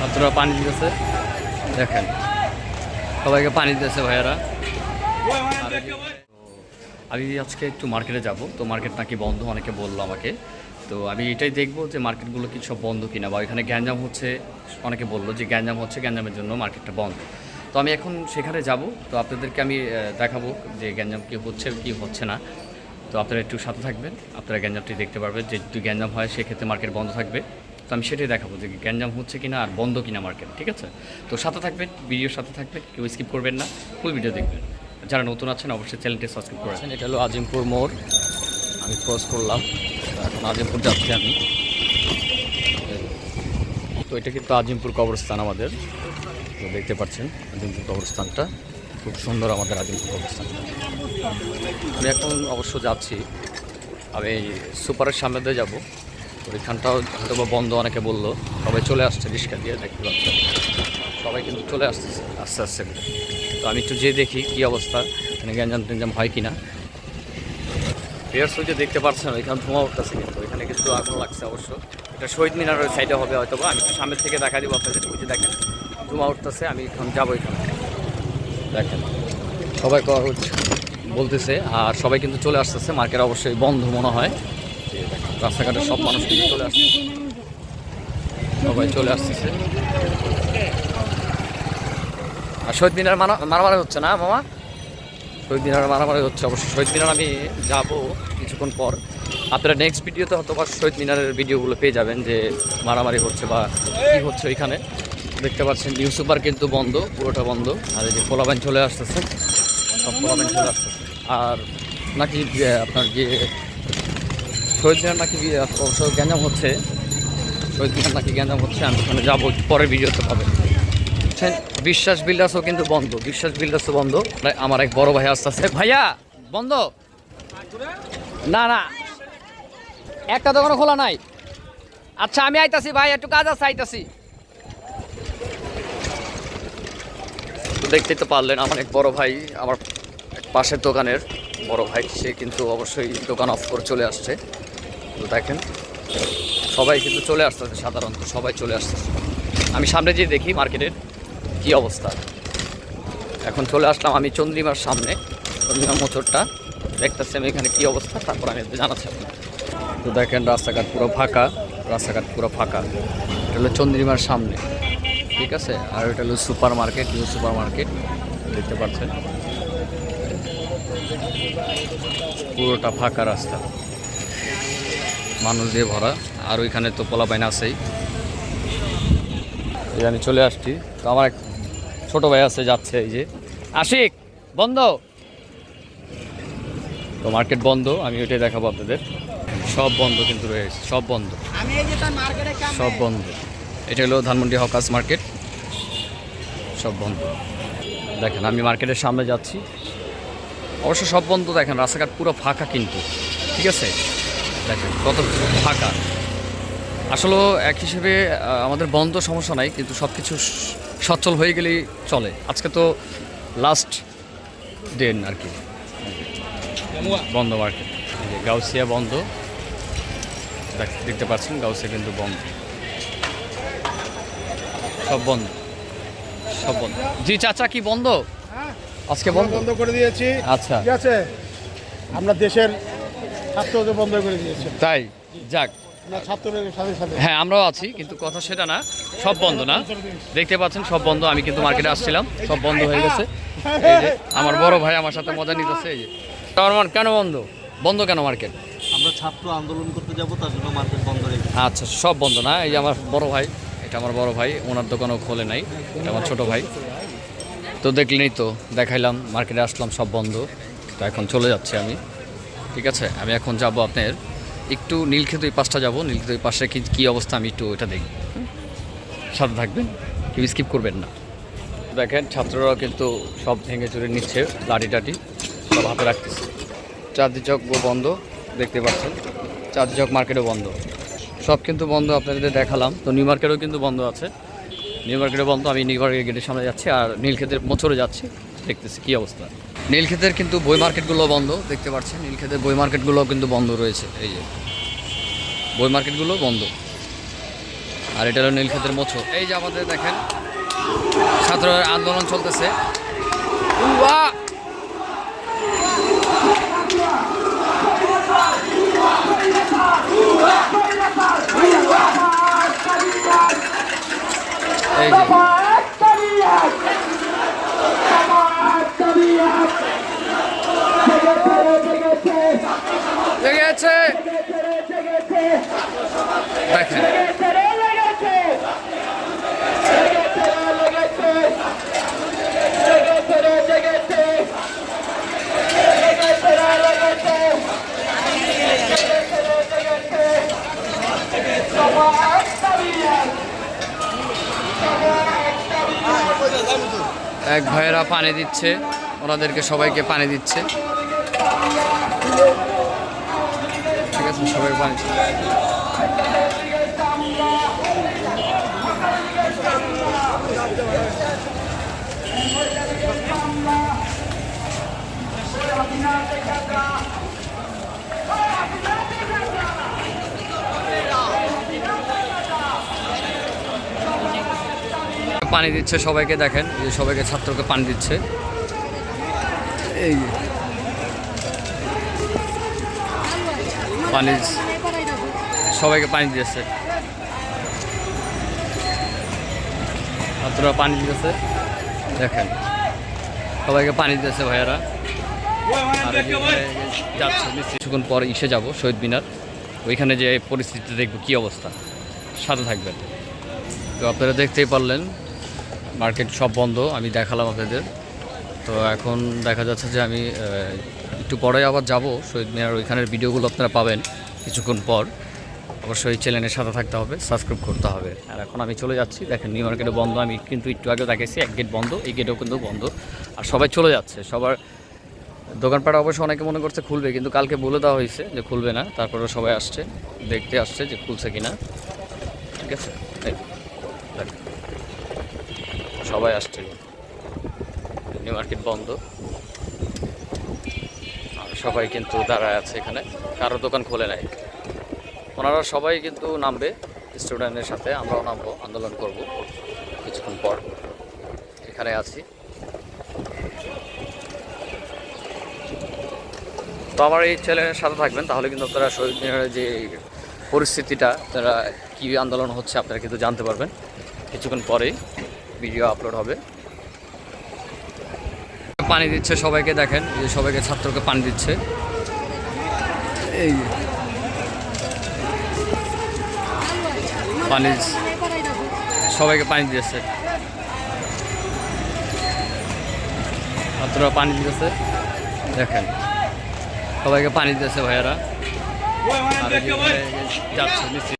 ছাত্ররা পানি দিতেছে। দেখেন, সবাইকে পানি দিতেছে ভাইয়ারা। আমি আজকে একটু মার্কেটে যাব, তো মার্কেট নাকি বন্ধ, অনেকে বলল আমাকে। তো আমি এটাই দেখব যে মার্কেটগুলো কি সব বন্ধ কিনা, বা এখানে গ্যাঞ্জাম হচ্ছে, অনেকে বলল যে গ্যাঞ্জাম হচ্ছে, গ্যাঞ্জামের জন্য মার্কেটটা বন্ধ। তো আমি এখন সেখানে যাব, তো আপনাদেরকে আমি দেখাবো যে গ্যাঞ্জাম কী হচ্ছে, কি হচ্ছে না। তো আপনারা একটু সাথে থাকবেন, আপনারা গ্যাঞ্জামটি দেখতে পারবেন যে যদি গ্যাঞ্জাম হয়, সেক্ষেত্রে মার্কেট বন্ধ থাকবে। তো আমি সেটাই দেখাবো যে গ্যাঞ্জাম হচ্ছে কিনা আর বন্ধ কিনা মার্কেট ঠিক আছে? তো সাথে থাকবেন ভিডিওর সাথে থাকবেন, কেউ স্কিপ করবেন না ফুল ভিডিও দেখবেন। যারা নতুন আছেন, অবশ্যই চ্যানেলটি সাবস্ক্রাইব করেছেন এটা হলো আজিমপুর মোড়। আমি ক্রস করলাম। এখন আজিমপুর যাচ্ছি আমি। তো এটা কিন্তু আজিমপুর কবরস্থান আমাদের। তো দেখতে পাচ্ছেন আজিমপুর কবরস্থানটা। খুব সুন্দর আমাদের আজিমপুর কবরস্থান। আমি এখন অবশ্য যাচ্ছি। আমি সুপারের সামনে দিয়ে যাব। ওইখানটাও হয়তো বা বন্ধ, অনেকে বলল। সবাই চলে আসছে, রিক্সা দিয়ে দেখতে সবাই কিন্তু চলে আসতেছে, আস্তে আস্তে করে। তো আমি একটু যেয়ে দেখি কী অবস্থা, এখানে গ্যাঞ্জাম ট্যাঞ্জাম হয় কি না পেয়ার সুইচে দেখতে পাচ্ছেন, ওইখানে ধোঁয়া উঠতেছে কিন্তু। ওইখানে কিন্তু আগুন লাগছে অবশ্য। এটা শহীদ মিনারের সাইডে হবে হয়তো বা আমি সামনের থেকে দেখা দিব আপনাদের যে দেখেন, ধোঁয়া উঠতেছে, আমি এখন যাব এখানে। দেখেন, সবাই বলতেছে, আর সবাই কিন্তু চলে আসতেছে। মার্কেট অবশ্যই বন্ধ মনে হয়। রাস্তাঘাটে সব মানুষ কিন্তু চলে আসছে। সবাই চলে আসতেছে। আর শহীদ মিনার মারা মারামারি হচ্ছে না, মামা? শহীদ মিনার মারামারি হচ্ছে, অবশ্যই শহীদ মিনার আমি যাব কিছুক্ষণ পর। আপনারা নেক্সট ভিডিওতে হয়তো বা শহীদ মিনারের ভিডিওগুলো পেয়ে যাবেন যে মারামারি হচ্ছে বা কী হচ্ছে ওইখানে। দেখতে পাচ্ছেন নিউজ সুপার কিন্তু বন্ধ, পুরোটা বন্ধ। আর এই যে পোলাবাইন চলে আসতেছে, সব পোলাবাইন চলে আসতেছে। আর নাকি আপনার যে শহীদ নাকি অবশ্য গ্যাঞ্জাম হচ্ছে। শহীদ মিনার নাকি গ্যাঞ্জাম হচ্ছে, আমি ওখানে যাব, পরের ভিডিওতে পাবেন। বুঝছেন? বিশ্বাস বিল্ডার্সও কিন্তু বন্ধ, বিশ্বাস বিল্ডার্সও বন্ধ। আমার এক বড় ভাই আসতেছে ভাইয়া, বন্ধ? না না। একটা দোকানও খোলা নাই। আচ্ছা আমি আইতাছি, ভাই, একটু কাজ আছে, আইতাছি। দেখতেই তো পারলেন, আমার এক বড় ভাই, আমার পাশের দোকানের বড় ভাই, সে কিন্তু অবশ্যই দোকান অফ করে চলে আসছে। তো দেখেন, সবাই কিন্তু চলে আসতেছে সাধারণত, সবাই চলে আসতেছে। আমি সামনে যেয়ে দেখি মার্কেটের কি অবস্থা। এখন চলে আসলাম আমি চন্দ্রিমার সামনে চন্দ্রিমা মোটরটা দেখতেছি আমি এখানে কী অবস্থা, তারপর আমি জানাচ্ছি তো দেখেন, রাস্তাঘাট পুরো ফাঁকা, রাস্তাঘাট পুরো ফাঁকা। এটা হলো চন্দ্রিমার সামনে, ঠিক আছে? আর এটা হলো super market new super market দেখতে পাচ্ছেন? পুরোটা ফাঁকা রাস্তা। মানুষ দিয়ে ভরা। আর ওইখানে তো পোলা পোলাপাইন আছেই। আমি চলে আসছি। তো আমার এক ছোটো ভাই আছে যাচ্ছে এই যে। আশিক বন্ধ? তো মার্কেট বন্ধ আমি ওইটাই দেখাবো আপনাদের। সব বন্ধ কিন্তু রয়েছে সব বন্ধ। সব বন্ধ। এটা হলো ধানমন্ডি হকাস মার্কেট। সব বন্ধ। দেখেন আমি মার্কেটের সামনে যাচ্ছি। অবশ্য সব বন্ধ দেখেন রাস্তাঘাট পুরো ফাঁকা কিন্তু। ঠিক আছে? দেখেন কত ফাঁকা। আসলে এক হিসেবে আমাদের বন্ধ সমস্যা নাই কিন্তু সব কিছু সচ্ছল হয়ে গেলেই চলে। আজকে তো লাস্ট দিন আর কি। বন্ধ মার্কেট গাউসিয়া বন্ধ। দেখ- দেখতে পাচ্ছেন গাউসিয়া কিন্তু বন্ধ। সব বন্ধ। সব বন্ধ। জি চাচা কি বন্ধ? আজকে বন্ধ? বন্ধ করে দিয়েছি। আচ্ছা। ঠিক আছে। আমরা দেশের ছাত্রদের বন্ধ করে দিয়েছি। তাই? যাক। হ্যাঁ আমরাও আছি কিন্তু কথা সেটা না সব বন্ধ না। দেখতে পাচ্ছেন সব বন্ধ আমি কিন্তু মার্কেটে আসছিলাম সব বন্ধ হয়ে গেছে। এই যে আমার বড় ভাই আমার সাথে মজা নিতেছে এই যে। আমার কেন বন্ধ? বন্ধ কেন মার্কেট? আমরা ছাত্র আন্দোলন করতে যাব তার জন্য মার্কেট বন্ধ রেখে আচ্ছা সব বন্ধ না এই যে আমার বড় ভাই এটা আমার বড় ভাই ওনার দোকানও খোলে নাই এটা আমার ছোট ভাই। তো দেখলেনই তো দেখাইলাম মার্কেটে আসলাম সব বন্ধ। তো এখন চলে যাচ্ছি আমি। ঠিক আছে? আমি এখন যাব আপনার একটু নীলক্ষেত ওই পাশটা যাব। নীলক্ষেত ওই পাশে কি অবস্থা আমি একটু ওটা দেখব। সাথে থাকবেন, কেউ স্কিপ করবেন না। দেখেন, ছাত্ররাও কিন্তু সব ভেঙে চুরে নিচ্ছে, লাঠি টাটি সব হাতে রাখতেছে। চাঁদনি চক বন্ধ, দেখতে পাচ্ছেন? চাঁদনি চক মার্কেটও বন্ধ। সব কিন্তু বন্ধ আপনাদের দেখালাম। তো নিউ মার্কেটও কিন্তু বন্ধ আছে। নিউ মার্কেটও বন্ধ, আমি নিউ মার্কেট গেটের সামনে যাচ্ছি, আর নীলক্ষেতের মোচরে যাচ্ছি, দেখতেছি কী অবস্থা। নীলক্ষেতের কিন্তু বই মার্কেটগুলো বন্ধ, দেখতে পাচ্ছেন, নীলক্ষেতের বই মার্কেটগুলো কিন্তু বন্ধ রয়েছে, এই যে। বই মার্কেটগুলো বন্ধ। আর এটা হলো নীলক্ষেতের মোছো এই যে আমাদের দেখেন ছাত্র আন্দোলন চলতেছে! এই যে। লেগেছে দেখেন। এক ভাইয়েরা পানি দিচ্ছে। ওনাদেরকে সবাইকে পানি দিচ্ছে। সবাই পানি পানি দিচ্ছে সবাইকে দেখেন যে সবাইকে ছাত্রকে পানি দিচ্ছে। এই পানি সবাইকে পানি দিয়েছে। ছাত্ররা পানি দিতেছে দেখেন। সবাইকে পানি দিয়েছে ভাইয়ারা। আর যাচ্ছে, কিছুক্ষণ পর ইসে যাব শহীদ মিনার। ওইখানে যে পরিস্থিতি দেখব, কী অবস্থা। সাথে থাকবেন। তো আপনারা দেখতেই পারলেন, মার্কেট সব বন্ধ, আমি দেখালাম আপনাদের। তো এখন দেখা যাচ্ছে যে আমি একটু পরে আবার যাব। শহীদ মিনার ওইখানের ভিডিওগুলো আপনারা পাবেন কিছুক্ষণ পর। অবশ্যই চ্যানেলের সাথে থাকতে হবে সাবস্ক্রাইব করতে হবে। আর এখন আমি চলে যাচ্ছি। দেখেন নিউ মার্কেটে বন্ধ। আমি কিন্তু একটু আগে দেখেছি এক গেট বন্ধ, এই গেটও কিন্তু বন্ধ। আর সবাই চলে যাচ্ছে। সবার দোকানপাট অবশ্য অনেকে মনে করছে খুলবে, কিন্তু কালকে বলে দেওয়া হয়েছে যে খুলবে না। তারপরে সবাই আসছে, দেখতে আসছে যে খুলছে কিনা। ঠিক আছে? সবাই আসছে। নিউ মার্কেট বন্ধ। সবাই কিন্তু দাঁড়ায় আছে এখানে। কারও দোকান খোলে নাই। ওনারা সবাই কিন্তু নামবে স্টুডেন্টের সাথে, আমরাও নামবো, আন্দোলন করব কিছুক্ষণ পর। এখানে আছি। তো আমার এই চ্যানেলের সাথে থাকবেন, তাহলে কিন্তু আপনারা শহীদ মিনারের যে পরিস্থিতিটা তারা কী আন্দোলন হচ্ছে আপনারা কিন্তু জানতে পারবেন। কিছুক্ষণ পরেই ভিডিও আপলোড হবে। পানি দিচ্ছে সবাইকে, দেখেন যে সবাইকে ছাত্রকে পানি দিচ্ছে। এই পানি সবাইকে পানি দিয়েছে। ছাত্ররা পানি দিতেছে। দেখেন, সবাইকে পানি দিতেছে ভাইয়ারা। আর যাচ্ছে